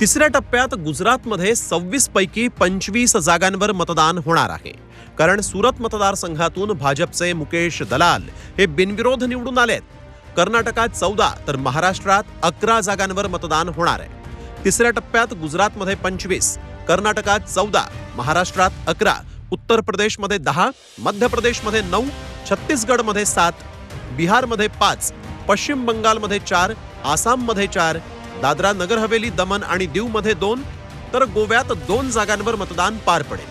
तिसऱ्या टप्प्यात गुजरातमध्ये सव्वीस पैकी पंचवीस जागांवर मतदान होणार आहे. कारण सुरत मतदारसंघातून भाजपचे मुकेश दलाल हे बिनविरोध निवडून आलेत. कर्नाटकात चौदा तर महाराष्ट्रात अकरा जागांवर मतदान होणार आहे. तिसऱ्या टप्प्यात गुजरातमध्ये पंचवीस कर्नाटकात चौदा महाराष्ट्रात अकरा उत्तर प्रदेशमध्ये दहा मध्य प्रदेशमध्ये नऊ छत्तीसगडमध्ये सात बिहारमध्ये पाच पश्चिम बंगालमध्ये चार आसाममध्ये चार दादरा नगर हवेली दमन आणि दीवमध्ये दोन तर गोव्यात दोन जागांवर मतदान पार पडेल.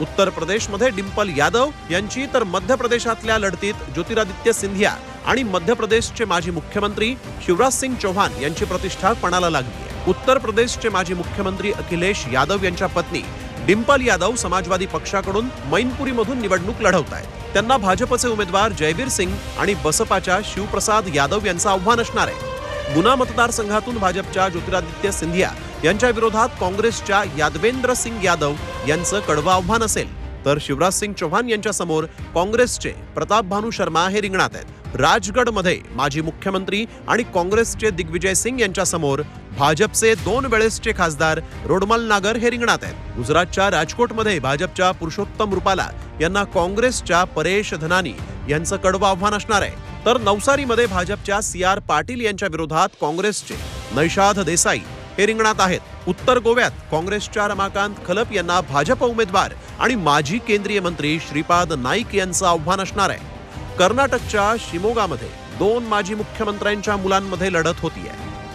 उत्तर प्रदेशमध्ये डिंपल यादव यांची तर मध्य प्रदेशातल्या लढतीत ज्योतिरादित्य सिंधिया आणि मध्य प्रदेशचे माजी मुख्यमंत्री शिवराज सिंग चौहान यांची प्रतिष्ठा पणाला लागली आहे. उत्तर प्रदेशचे माजी मुख्यमंत्री अखिलेश यादव यांच्या पत्नी डिंपल यादव समाजवादी पक्षाकडून मैनपुरीमधून निवडणूक लढवत आहेत. त्यांना भाजपचे उमेदवार जयवीर सिंग आणि बसपाच्या शिवप्रसाद यादव यांचं आव्हान असणार आहे. गुना मतदारसंघातून भाजपच्या ज्योतिरादित्य सिंधिया यांच्या विरोधात काँग्रेसच्या यादवेंद्र सिंग यादव यांचं कडवं आव्हान असेल. तर शिवराज सिंग चौहान यांच्या समोर काँग्रेसचे प्रताप भानू शर्मा हे रिंगणात आहेत. राजगडमध्ये माजी मुख्यमंत्री आणि काँग्रेसचे दिग्विजय सिंग यांच्या समोर भाजपचे दोन वेळेसचे खासदार रोडमल नागर हे रिंगणात आहेत. गुजरातच्या राजकोटमध्ये भाजपच्या पुरुषोत्तम रुपाला यांना काँग्रेसच्या परेश धनानी यांचं कडवं आव्हान असणार आहे. तर नवसारीमध्ये भाजपच्या सी आर पाटील यांच्या विरोधात काँग्रेसचे नैषाद देसाई हे रिंगणात आहेत. उत्तर गोव्यात काँग्रेसच्या रमाकांत खलप यांना भाजप उमेदवार आणि माजी केंद्रीय मंत्री श्रीपाद नाईक यांचं आव्हान असणार आहे. कर्नाटकच्या शिमोगामध्ये दोन माजी मुख्यमंत्र्यांच्या मुलांमध्ये लढत होतीये.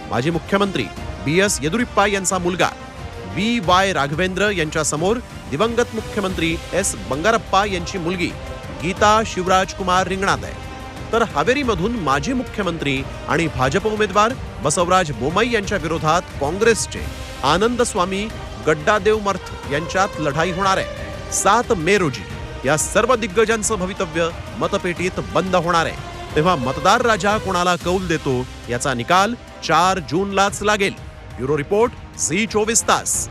माजी मुख्यमंत्री बी एस येदुरिप्पा यांचा मुलगा व्ही वाय राघवेंद्र यांच्या समोर दिवंगत मुख्यमंत्री एस बंगारप्पा यांची मुलगी गीता शिवराजकुमार रिंगणात आहे. तर हावेरीमधून माजी मुख्यमंत्री आणि भाजप उमेदवार बसवराज बोमाई यांच्या विरोधात काँग्रेसचे आनंद स्वामी गड्डादेव मर्थ यांच्यात लढाई होणार आहे. सात मे रोजी या सर्व दिग्गजांचं भवितव्य मतपेटीत बंद होणार आहे. तेव्हा मतदार राजा कोणाला कौल देतो याचा निकाल चार जूनलाच लागेल. ब्युरो रिपोर्ट झी चोवीस तास.